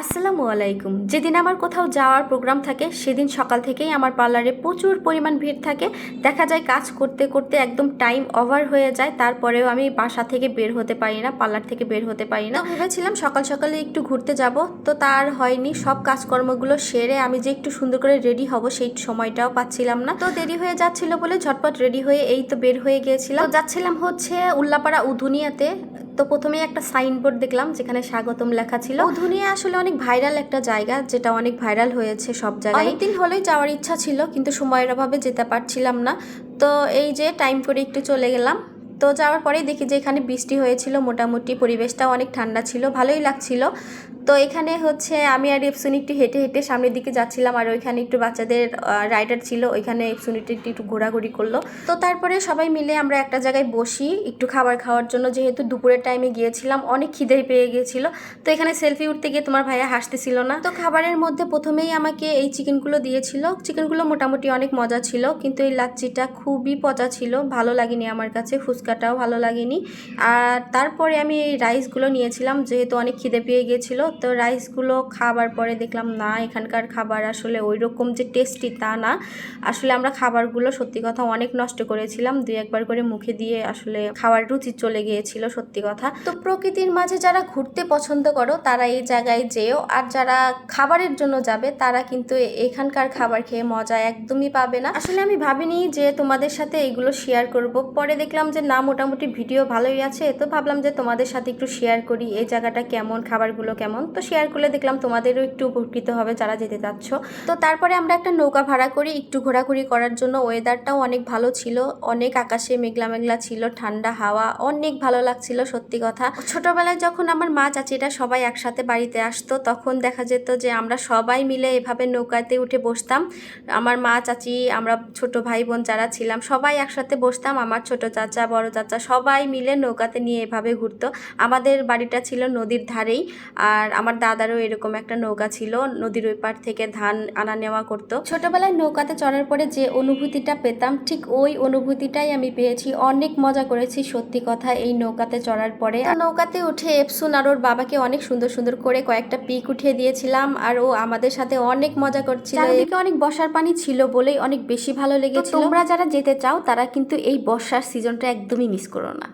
আসসালামু আলাইকুম। যেদিন আমার কোথাও যাওয়ার প্রোগ্রাম থাকে, সেদিন সকাল থেকেই আমার পার্লারে প্রচুর পরিমাণ ভিড় থাকে। দেখা যায় কাজ করতে করতে একদম টাইম ওভার হয়ে যায়, তারপরেও আমি বাসা থেকে বের হতে পারি না, পার্লার থেকে বের হতে পারি না। ভেবেছিলাম সকাল সকালে একটু ঘুরতে যাব, তো তার হয়নি। সব কাজকর্মগুলো সেরে আমি যে একটু সুন্দর করে রেডি হব, সেই সময়টাও পাচ্ছিলাম না। তো দেরি হয়ে যাচ্ছিল বলে ঝটপট রেডি হয়ে এই তো বের হয়ে গিয়েছিলাম। যাচ্ছিলাম হচ্ছে উল্লাপাড়া উধুনিয়াতে। তো প্রথমে একটা সাইনবোর্ড দেখলাম যেখানে স্বাগতম লেখা ছিল। ধুনিয়া আসলে অনেক ভাইরাল একটা জায়গা যেটা অনেক ভাইরাল হয়েছে সব জায়গায়। দিন হলেই যাওয়ার ইচ্ছা ছিল কিন্তু সময়ের অভাবে যেতে পারছিলাম না। তো এই যে টাইম করে একটু চলে গেলাম। তো যাওয়ার পরেই দেখি যে এখানে বৃষ্টি হয়েছিল, মোটামুটি পরিবেশটাও অনেক ঠান্ডা ছিল, ভালোই লাগছিল। তো এখানে হচ্ছে আমি আর এফসুনি একটু হেঁটে হেঁটে সামনের দিকে যাচ্ছিলাম আর ওইখানে একটু বাচ্চাদের রাইডার ছিল, ওইখানে এফসুনিটা একটু একটু ঘোরাঘুরি করল। তো তারপরে সবাই মিলে আমরা একটা জায়গায় বসি, একটু খাবার খাওয়ার জন্য, যেহেতু দুপুরের টাইমে গিয়েছিলাম, অনেক খিদে পেয়ে গিয়েছিল। তো এখানে সেলফি উঠতে গিয়ে তোমার ভাইয়া হাসতেছিল না। তো খাবারের মধ্যে প্রথমেই আমাকে এই চিকেনগুলো দিয়েছিল। চিকেনগুলো মোটামুটি অনেক মজা ছিল, কিন্তু এই লাচ্চিটা খুবই পচা ছিল, ভালো লাগেনি আমার কাছে ফুচকাটাও ভালো লাগেনি। আর তারপরে আমি রাইসগুলো নিয়েছিলাম, যেহেতু অনেক খিদে পেয়ে গিয়েছিল তো রাইসগুলো খাবার পরে দেখলাম, না, এখানকার খাবার আসলে ওই রকম যে টেস্টি তা না। আসলে আমরা খাবারগুলো সত্যি কথা অনেক নষ্ট করেছিলাম, দুই একবার করে মুখে দিয়ে আসলে খাওয়ার রুচি চলে গিয়েছিল, সত্যি কথা। তো প্রকৃতির মাঝে যারা ঘুরতে পছন্দ করো, তারা এই জায়গায় যেও, আর যারা খাবারের জন্য যাবে, তারা কিন্তু এখানকার খাবার খেয়ে মজা একদমই পাবে না। আসলে আমি ভাবিনি যে তোমাদের সাথে এগুলো শেয়ার করব। পরে দেখলাম যে না মোটামুটি ভিডিও ভালোই আছে, তো ভাবলাম যে তোমাদের সাথে একটু শেয়ার করি, এই জায়গাটা কেমন, খাবারগুলো কেমন? তো শেয়ার করলে দেখলাম তোমাদেরও একটু উপকৃত হবে যারা যেতে চাচ্ছ। তো তারপরে আমরা একটা নৌকা ভাড়া করি, একটু ঘোরাঘুরি করার জন্য। ওয়েদারটাও অনেক ভালো ছিল, অনেক আকাশে মেঘলা মেঘলা ছিল, ঠান্ডা হাওয়া, অনেক ভালো লাগছিল, সত্যি কথা। ছোটবেলায় যখন আমার মা চাচিরা সবাই একসাথে বাড়িতে আসতো, তখন দেখা যেত যে আমরা সবাই মিলে এভাবে নৌকাতে উঠে বসতাম। আমার মা চাচি, আমরা ছোট ভাই বোন যারা ছিলাম, সবাই একসাথে বসতাম, আমার ছোট চাচা, বড় চাচা সবাই মিলে নৌকাতে নিয়ে এভাবে ঘুরতো। আমাদের বাড়িটা ছিল নদীর ধারেই আর আমার দাদারও এরকম একটা নৌকা ছিল নদীর ওই পার থেকে ধান আনা নেওয়া করতো। ছোটবেলায় নৌকাতে চড়ার পরে যে অনুভূতিটা পেতাম ঠিক ওই অনুভূতিটাই আমি পেয়েছি। অনেক মজা করেছি সত্যি কথা এই নৌকাতে চড়ার পরে। আর নৌকাতে উঠে এপসুন আর ওর বাবাকে অনেক সুন্দর সুন্দর করে কয়েকটা পিক উঠিয়ে দিয়েছিলাম আর ও আমাদের সাথে অনেক মজা করছিল। চারিদিকে অনেক বসার পানি ছিল বলেই অনেক বেশি ভালো লেগেছিল। তোমরা যারা যেতে চাও তারা কিন্তু এই বর্ষার সিজনটা একদমই মিস করো না।